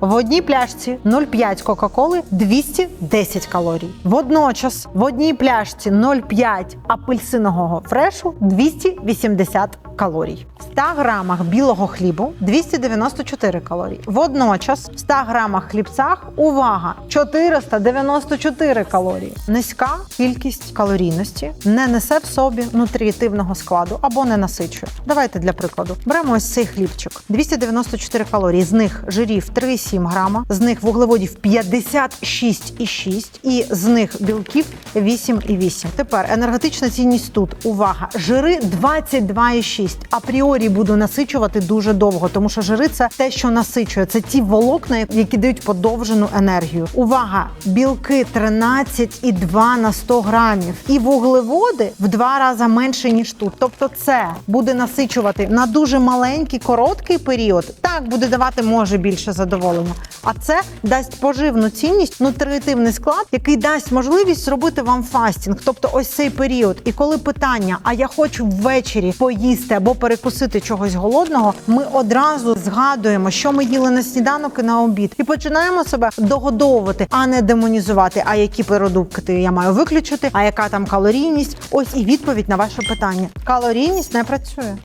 В одній пляшці 0,5 Кока-Коли 210 калорій. Водночас в одній пляшці 0,5 апельсинового фрешу 280 калорій. В 100 грамах білого хлібу 294 калорії. Водночас в 100 грамах хлібцях увага 494 калорії. Низька кількість калорійності не несе в собі нутріативного складу або не насичує. Давайте для прикладу беремо ось цей хлібчик. 294 калорії. З них жирів 3,7 грама, з них вуглеводів 56,6 і з них білків 8,8. Тепер енергетична цінність тут. Увага! Жири 22,6. Апріорі буду насичувати дуже довго, тому що жири це те, що насичує. Це ті волокна, які дають подовжену енергію. Увага! Білки 13,2 на 100 грамів. І вуглеводи в два рази менше, ніж тут. Тобто, це буде насичувати на дуже маленький короткий період. Так буде давати може більше задоволення. А це дасть поживну цінність, нутритивний склад, який дасть можливість зробити вам фастінг. Тобто, ось цей період. І коли питання, а я хочу ввечері поїсти або перекусити чогось голодного, ми одразу згадуємо, що ми їли на сніданок і на обід, і починаємо себе догодовувати, а не демонізувати. А які продукти я маю виключити, а яка там калорійність? Ось і відповідь на ваше питання. Калорійність не працює.